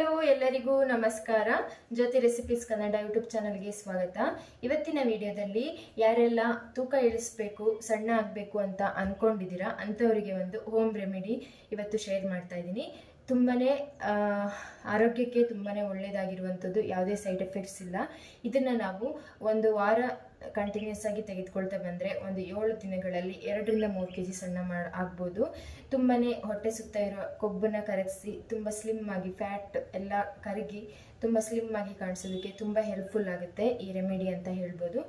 Hello ಎಲ್ಲರಿಗೂ ನಮಸ್ಕಾರ. ಜ್ಯೋತಿ recipes Kannada YouTube ಚಾನಲ್ಗೆ ಸ್ವಾಗತ. ಇವತ್ತಿನ ವಿಡಿಯೋದಲ್ಲಿ ಯಾರೆಲ್ಲ ತೂಕ ಇಳಿಸ್ಬೇಕು, ಸಣ್ಣ ಆಗಬೇಕು ಅಂತ ಅಂದ್ಕೊಂಡಿದ್ದೀರಾ ಅಂಥವರಿಗೆ ಒಂದು ಹೋಮ್ ರೆಮಿಡಿ ಇವತ್ತು ಶೇರ್ ಮಾಡ್ತಾ ಇದ್ದೀನಿ. ತುಂಬಾ ಆರೋಗ್ಯಕ್ಕೆ ತುಂಬಾ ಒಳ್ಳೆಯದಾಗಿರುವಂಥದ್ದು ಯಾವುದೇ ಸೈಡ್ ಎಫೆಕ್ಟ್ಸ್ ಇಲ್ಲ. ಇದನ್ನು ನಾವು ಒಂದು ವಾರ ಕಂಟಿನ್ಯೂಸ್ ಆಗಿ ತೆಗೆದುಕೊಳ್ತಾ ಬಂದರೆ ಒಂದು ಏಳು ದಿನಗಳಲ್ಲಿ ಎರಡರಿಂದ ಮೂರು ಕೆ ಜಿ ಸಣ್ಣ ಮಾಡ ಆಗ್ಬೋದು. ತುಂಬಾ ಹೊಟ್ಟೆ ಸುತ್ತ ಇರೋ ಕೊಬ್ಬನ್ನು ಕರಗಿಸಿ, ತುಂಬ ಸ್ಲಿಮ್ ಆಗಿ ಫ್ಯಾಟ್ ಎಲ್ಲ ಕರಗಿ, ತುಂಬ ಸ್ಲಿಮ್ ಆಗಿ ಕಾಣಿಸೋದಕ್ಕೆ ತುಂಬ ಹೆಲ್ಪ್ಫುಲ್ ಆಗುತ್ತೆ ಈ ರೆಮಿಡಿ ಅಂತ ಹೇಳ್ಬೋದು.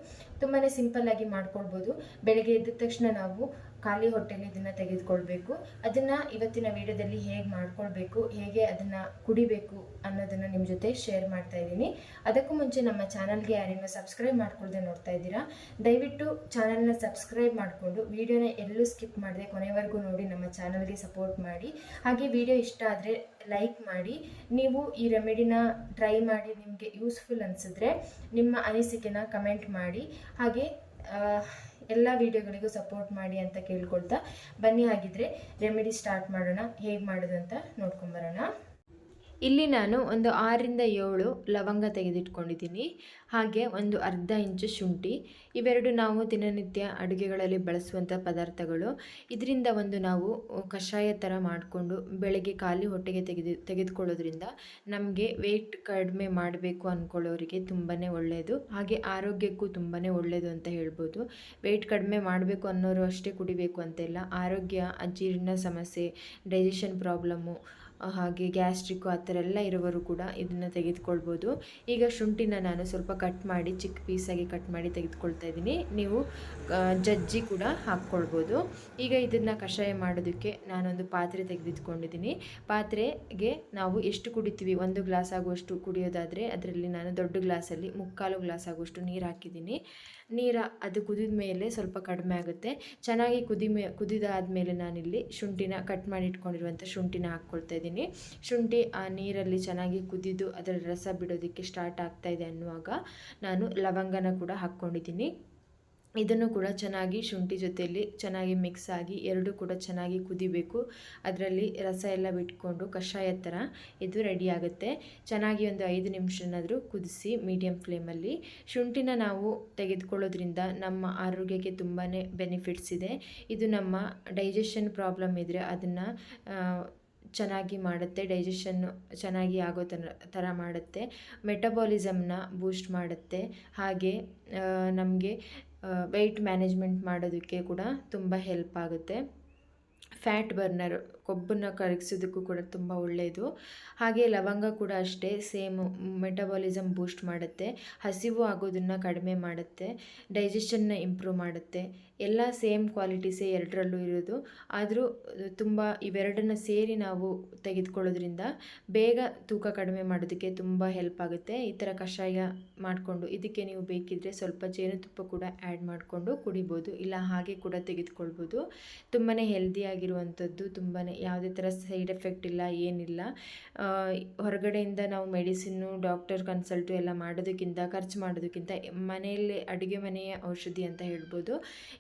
ತುಂಬಾ ಸಿಂಪಲ್ ಆಗಿ ಮಾಡ್ಕೊಳ್ಬೋದು. ಬೆಳಗ್ಗೆ ಎದ್ದ ತಕ್ಷಣ ನಾವು ಖಾಲಿ ಹೊಟ್ಟೆಲಿ ಇದನ್ನು ತೆಗೆದುಕೊಳ್ಬೇಕು. ಅದನ್ನು ಇವತ್ತಿನ ವಿಡಿಯೋದಲ್ಲಿ ಹೇಗೆ ಮಾಡ್ಕೊಳ್ಬೇಕು, ಹೇಗೆ ಅದನ್ನು ಕುಡಿಬೇಕು ಅನ್ನೋದನ್ನು ನಿಮ್ಮ ಜೊತೆ ಶೇರ್ ಮಾಡ್ತಾ ಇದ್ದೀನಿ. ಅದಕ್ಕೂ ಮುಂಚೆ ನಮ್ಮ ಚಾನಲ್ಗೆ ಯಾರೇನೋ ಸಬ್ಸ್ಕ್ರೈಬ್ ಮಾಡ್ಕೊಳ್ದೆ ನೋಡ್ತಾ ಇದ್ದೀರಾ, ದಯವಿಟ್ಟು ಚಾನಲ್ನ ಸಬ್ಸ್ಕ್ರೈಬ್ ಮಾಡಿಕೊಂಡು ವಿಡಿಯೋನ ಎಲ್ಲೂ ಸ್ಕಿಪ್ ಮಾಡದೆ ಕೊನೆವರೆಗೂ ನೋಡಿ ನಮ್ಮ ಚಾನಲ್ಗೆ ಸಪೋರ್ಟ್ ಮಾಡಿ. ಹಾಗೆ ವಿಡಿಯೋ ಇಷ್ಟ ಆದರೆ ಲೈಕ್ ಮಾಡಿ. ನೀವು ಈ ರೆಮಿಡಿನ ಟ್ರೈ ಮಾಡಿ, ನಿಮಗೆ ಯೂಸ್ಫುಲ್ ಅನಿಸಿದ್ರೆ ನಿಮ್ಮ ಅನಿಸಿಕೆನ ಕಮೆಂಟ್ ಮಾಡಿ. ಹಾಗೆ ಎಲ್ಲ ವಿಡಿಯೋಗಳಿಗೂ ಸಪೋರ್ಟ್ ಮಾಡಿ ಅಂತ ಕೇಳ್ಕೊಳ್ತಾ ಬನ್ನಿ ಹಾಗಿದ್ರೆ ರೆಮಿಡಿ ಸ್ಟಾರ್ಟ್ ಮಾಡೋಣ, ಹೇಗೆ ಮಾಡೋದು ಅಂತ ನೋಡ್ಕೊಂಬರೋಣ ಇಲ್ಲಿ ನಾನು ಒಂದು ಆರರಿಂದ ಏಳು ಲವಂಗ ತೆಗೆದಿಟ್ಕೊಂಡಿದ್ದೀನಿ. ಹಾಗೆ ಒಂದು ಅರ್ಧ ಇಂಚು ಶುಂಠಿ. ಇವೆರಡು ನಾವು ದಿನನಿತ್ಯ ಅಡುಗೆಗಳಲ್ಲಿ ಬಳಸುವಂಥ ಪದಾರ್ಥಗಳು. ಇದರಿಂದ ಒಂದು ನಾವು ಕಷಾಯ ಥರ ಮಾಡಿಕೊಂಡು ಬೆಳಗ್ಗೆ ಖಾಲಿ ಹೊಟ್ಟೆಗೆ ತೆಗೆದು ತೆಗೆದುಕೊಳ್ಳೋದ್ರಿಂದ ನಮಗೆ ವೆಯ್ಟ್ ಕಡಿಮೆ ಮಾಡಬೇಕು ಅಂದ್ಕೊಳ್ಳೋರಿಗೆ ತುಂಬಾ ಒಳ್ಳೆಯದು. ಹಾಗೆ ಆರೋಗ್ಯಕ್ಕೂ ತುಂಬಾ ಒಳ್ಳೆಯದು ಅಂತ ಹೇಳ್ಬೋದು. ವೆಯ್ಟ್ ಕಡಿಮೆ ಮಾಡಬೇಕು ಅನ್ನೋರು ಅಷ್ಟೇ ಕುಡಿಬೇಕು ಅಂತೆಲ್ಲ. ಆರೋಗ್ಯ, ಅಜೀರ್ಣ ಸಮಸ್ಯೆ ಡೈಜೆಷನ್ ಪ್ರಾಬ್ಲಮ್ಮು ಹಾಗೆ ಗ್ಯಾಸ್ಟ್ರಿಕ್ಕು ಆ ಥರ ಎಲ್ಲ ಇರೋವರು ಕೂಡ ಇದನ್ನು ತೆಗೆದುಕೊಳ್ಬೋದು. ಈಗ ಶುಂಠಿನ ನಾನು ಸ್ವಲ್ಪ ಕಟ್ ಮಾಡಿ, ಚಿಕ್ಕ ಪೀಸಾಗಿ ಕಟ್ ಮಾಡಿ ತೆಗೆದುಕೊಳ್ತಾ ಇದ್ದೀನಿ. ನೀವು ಜಜ್ಜಿ ಕೂಡ ಹಾಕ್ಕೊಳ್ಬೋದು. ಈಗ ಇದನ್ನು ಕಷಾಯ ಮಾಡೋದಕ್ಕೆ ನಾನೊಂದು ಪಾತ್ರೆ ತೆಗೆದಿಟ್ಕೊಂಡಿದ್ದೀನಿ. ಪಾತ್ರೆಗೆ ನಾವು ಎಷ್ಟು ಕುಡಿತೀವಿ? ಒಂದು ಗ್ಲಾಸ್ ಆಗುವಷ್ಟು ಕುಡಿಯೋದಾದರೆ ಅದರಲ್ಲಿ ನಾನು ದೊಡ್ಡ ಗ್ಲಾಸಲ್ಲಿ ಮುಕ್ಕಾಲು ಗ್ಲಾಸ್ ಆಗುವಷ್ಟು ನೀರು ಹಾಕಿದ್ದೀನಿ. ನೀರು ಅದು ಕುದಿದ ಮೇಲೆ ಸ್ವಲ್ಪ ಕಡಿಮೆ ಆಗುತ್ತೆ. ಚೆನ್ನಾಗಿ ಕುದಿ ಮೇ ಕುದಿದಾದ್ಮೇಲೆ ನಾನಿಲ್ಲಿ ಶುಂಠಿನ ಕಟ್ ಮಾಡಿ ಇಟ್ಕೊಂಡಿರುವಂಥ ಶುಂಠಿನ ಹಾಕ್ಕೊಳ್ತಾ ಇದ್ದೀನಿ. ಶುಂಠಿ ಆ ನೀರಲ್ಲಿ ಚೆನ್ನಾಗಿ ಕುದಿದು ಅದರ ರಸ ಬಿಡೋದಕ್ಕೆ ಸ್ಟಾರ್ಟ್ ಆಗ್ತಾ ಇದೆ ಅನ್ನುವಾಗ ನಾನು ಲವಂಗನ ಕೂಡ ಹಾಕ್ಕೊಂಡಿದ್ದೀನಿ. ಇದನ್ನು ಕೂಡ ಚೆನ್ನಾಗಿ ಶುಂಠಿ ಜೊತೆಯಲ್ಲಿ ಚೆನ್ನಾಗಿ ಮಿಕ್ಸ್ ಆಗಿ ಎರಡೂ ಕೂಡ ಚೆನ್ನಾಗಿ ಕುದಿಬೇಕು. ಅದರಲ್ಲಿ ರಸ ಎಲ್ಲ ಬಿಟ್ಕೊಂಡು ಕಷಾಯ ಥರ ಇದು ರೆಡಿ ಆಗುತ್ತೆ. ಚೆನ್ನಾಗಿ ಒಂದು ಐದು ನಿಮಿಷನಾದರೂ ಕುದಿಸಿ ಮೀಡಿಯಮ್ ಫ್ಲೇಮಲ್ಲಿ ಶುಂಠಿನ ನಾವು ತೆಗೆದುಕೊಳ್ಳೋದ್ರಿಂದ ನಮ್ಮ ಆರೋಗ್ಯಕ್ಕೆ ತುಂಬಾ ಬೆನಿಫಿಟ್ಸ್ ಇದೆ. ಇದು ನಮ್ಮ ಡೈಜೆಷನ್ ಪ್ರಾಬ್ಲಮ್ ಇದ್ದರೆ ಅದನ್ನು ಚೆನ್ನಾಗಿ ಮಾಡುತ್ತೆ ಡೈಜೆಷನ್ನು ಚೆನ್ನಾಗಿ ಆಗೋ ಥರ ಥರ ಮಾಡುತ್ತೆ ಮೆಟಬಾಲಿಸಮ್ನ ಬೂಸ್ಟ್ ಮಾಡುತ್ತೆ. ಹಾಗೆ ನಮಗೆ ವೆಯ್ಟ್ ಮ್ಯಾನೇಜ್ಮೆಂಟ್ ಮಾಡೋದಕ್ಕೆ ಕೂಡ ತುಂಬ ಹೆಲ್ಪ್ ಆಗುತ್ತೆ. ಫ್ಯಾಟ್ ಬರ್ನರ್, ಕೊಬ್ಬನ್ನು ಕರಗಿಸೋದಕ್ಕೂ ಕೂಡ ತುಂಬ ಒಳ್ಳೆಯದು ಹಾಗೆ ಲವಂಗ ಕೂಡ ಅಷ್ಟೇ, ಸೇಮ್ ಮೆಟಬಾಲಿಸಮ್ ಬೂಸ್ಟ್ ಮಾಡುತ್ತೆ. ಹಸಿವು ಆಗೋದನ್ನು ಕಡಿಮೆ ಮಾಡುತ್ತೆ. ಡೈಜೆಷನ್ನ ಇಂಪ್ರೂವ್ ಮಾಡುತ್ತೆ. ಎಲ್ಲ ಸೇಮ್ ಕ್ವಾಲಿಟೀಸೇ ಎರಡರಲ್ಲೂ ಇರೋದು. ಆದರೂ ತುಂಬ ಇವೆರಡನ್ನ ಸೇರಿ ನಾವು ತೆಗೆದುಕೊಳ್ಳೋದ್ರಿಂದ ಬೇಗ ತೂಕ ಕಡಿಮೆ ಮಾಡೋದಕ್ಕೆ ತುಂಬ ಹೆಲ್ಪ್ ಆಗುತ್ತೆ. ಈ ಥರ ಕಷಾಯ ಮಾಡಿಕೊಂಡು ಇದಕ್ಕೆ ನೀವು ಬೇಕಿದ್ದರೆ ಸ್ವಲ್ಪ ಜೇನುತುಪ್ಪ ಕೂಡ ಆ್ಯಡ್ ಮಾಡಿಕೊಂಡು ಕುಡಿಬೋದು. ಇಲ್ಲ ಹಾಗೆ ಕೂಡ ತೆಗೆದುಕೊಳ್ಬೋದು. ತುಂಬಾ ಹೆಲ್ದಿಯಾಗಿರುವಂಥದ್ದು ತುಂಬಾ ಯಾವುದೇ ಥರ ಸೈಡ್ ಎಫೆಕ್ಟ್ ಇಲ್ಲ, ಏನಿಲ್ಲ. ಹೊರಗಡೆಯಿಂದ ನಾವು ಮೆಡಿಸಿನ್ನು, ಡಾಕ್ಟರ್ ಕನ್ಸಲ್ಟು ಎಲ್ಲ ಮಾಡೋದಕ್ಕಿಂತ, ಖರ್ಚು ಮಾಡೋದಕ್ಕಿಂತ ಮನೆಯಲ್ಲೇ ಅಡುಗೆ ಮನೆಯ ಔಷಧಿ ಅಂತ ಹೇಳ್ಬೋದು.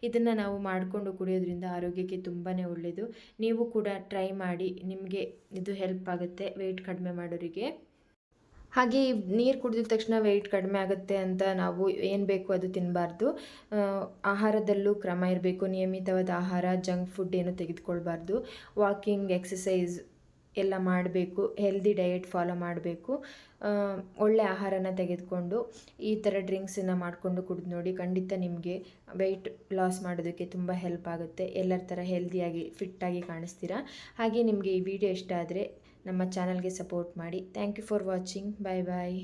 ಇದನ್ನು ನಾವು ಮಾಡಿಕೊಂಡು ಕುಡಿಯೋದ್ರಿಂದ ಆರೋಗ್ಯಕ್ಕೆ ತುಂಬಾ ಒಳ್ಳೆಯದು ನೀವು ಕೂಡ ಟ್ರೈ ಮಾಡಿ, ನಿಮಗೆ ಇದು ಹೆಲ್ಪ್ ಆಗುತ್ತೆ ವೆಯ್ಟ್ ಕಡಿಮೆ ಮಾಡೋರಿಗೆ. ಹಾಗೆ ನೀರು ಕುಡಿದ ತಕ್ಷಣ ವೆಯ್ಟ್ ಕಡಿಮೆ ಆಗುತ್ತೆ ಅಂತ ನಾವು ಏನು ಬೇಕು ಅದು ತಿನ್ನಬಾರ್ದು ಆಹಾರದಲ್ಲೂ ಕ್ರಮ ಇರಬೇಕು. ನಿಯಮಿತವಾದ ಆಹಾರ ಜಂಕ್ ಫುಡ್ ಏನು ತೆಗೆದುಕೊಳ್ಬಾರ್ದು. ವಾಕಿಂಗ್ ಎಕ್ಸಸೈಸ್ ಎಲ್ಲ ಮಾಡಬೇಕು. ಹೆಲ್ದಿ ಡಯೆಟ್ ಫಾಲೋ ಮಾಡಬೇಕು. ಒಳ್ಳೆ ಆಹಾರನ ತೆಗೆದುಕೊಂಡು ಈ ಥರ ಡ್ರಿಂಕ್ಸನ್ನು ಮಾಡಿಕೊಂಡು ಕುಡಿದು ನೋಡಿ ಖಂಡಿತ ನಿಮಗೆ ವೆಯ್ಟ್ ಲಾಸ್ ಮಾಡೋದಕ್ಕೆ ತುಂಬ ಹೆಲ್ಪ್ ಆಗುತ್ತೆ. ಎಲ್ಲರ ಥರ ಹೆಲ್ದಿಯಾಗಿ ಫಿಟ್ಟಾಗಿ ಕಾಣಿಸ್ತೀರಾ? ಹಾಗೆ ನಿಮಗೆ ಈ ವಿಡಿಯೋ ಇಷ್ಟ ಆದರೆ ನಮ್ಮ ಚಾನಲ್ಗೆ ಸಪೋರ್ಟ್ ಮಾಡಿ. Thank you for watching bye bye